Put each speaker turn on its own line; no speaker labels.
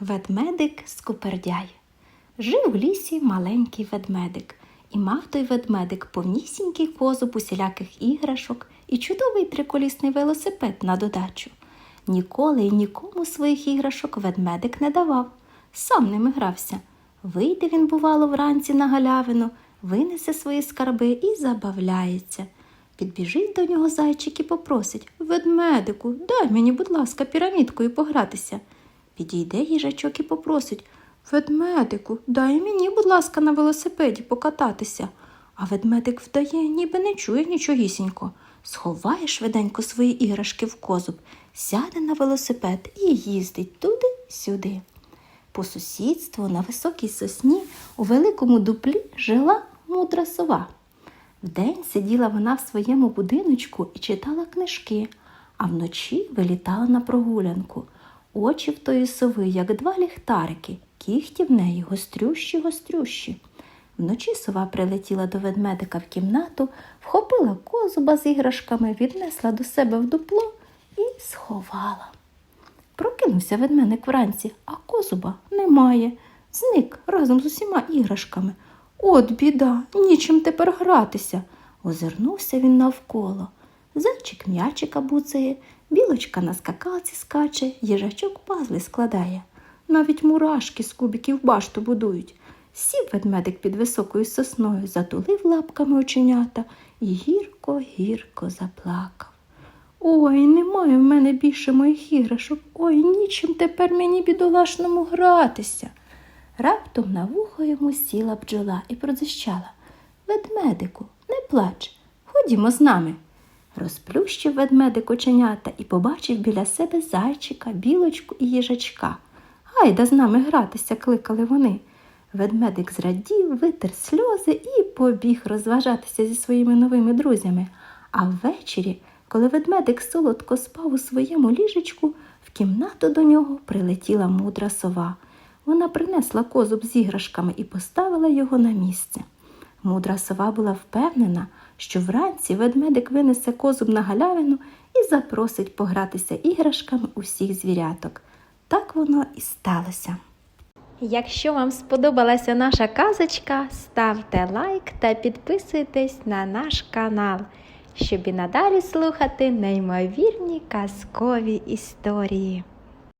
Ведмедик скупердяй. Жив у лісі маленький ведмедик, і мав той ведмедик повнісінький козуб усіляких іграшок і чудовий триколісний велосипед на додачу. Ніколи і нікому своїх іграшок ведмедик не давав, сам ними грався. Вийде він, бувало, вранці на галявину, винесе свої скарби і забавляється. Підбіжить до нього зайчик і попросить Ведмедику, дай мені, будь ласка, пірамідкою погратися. Підійде їжачок і попросить Ведмедику, дай мені, будь ласка, на велосипеді покататися. А ведмедик вдає, ніби не чує нічогісінько. Сховає швиденько свої іграшки в козуб, сяде на велосипед і їздить туди-сюди. По сусідству на високій сосні у великому дуплі жила мудра сова. Вдень сиділа вона в своєму будиночку і читала книжки, а вночі вилітала на прогулянку. Очі в тої сови, як два ліхтарики, кіхті в неї гострющі, гострющі. Вночі сова прилетіла до ведмедика в кімнату, вхопила козуба з іграшками, віднесла до себе в дупло і сховала. Прокинувся ведмедик вранці, а козуба немає. Зник разом з усіма іграшками. От біда, нічим тепер гратися. Озирнувся він навколо. Зайчик м'ячика буцає, білочка на скакалці скаче, їжачок пазли складає. Навіть мурашки з кубиків башту будують. Сів ведмедик під високою сосною, затулив лапками оченята і гірко-гірко заплакав. Ой, немає в мене більше моїх іграшок. Ой, нічим тепер мені бідолашному гратися. Раптом на вухо йому сіла бджола і продзищала. Ведмедику, не плач, ходімо з нами. Розплющив ведмедик оченята і побачив біля себе зайчика, білочку і їжачка. Гайда з нами гратися, кликали вони. Ведмедик зрадів, витер сльози і побіг розважатися зі своїми новими друзями. А ввечері, коли ведмедик солодко спав у своєму ліжечку, в кімнату до нього прилетіла мудра сова. Вона принесла козуб з іграшками і поставила його на місце. Мудра сова була впевнена, що вранці ведмедик винесе козуб на галявину і запросить погратися іграшками усіх звіряток. Так воно і сталося. Якщо вам сподобалася наша казочка, ставте лайк та підписуйтесь на наш канал, щоб і надалі слухати неймовірні казкові історії.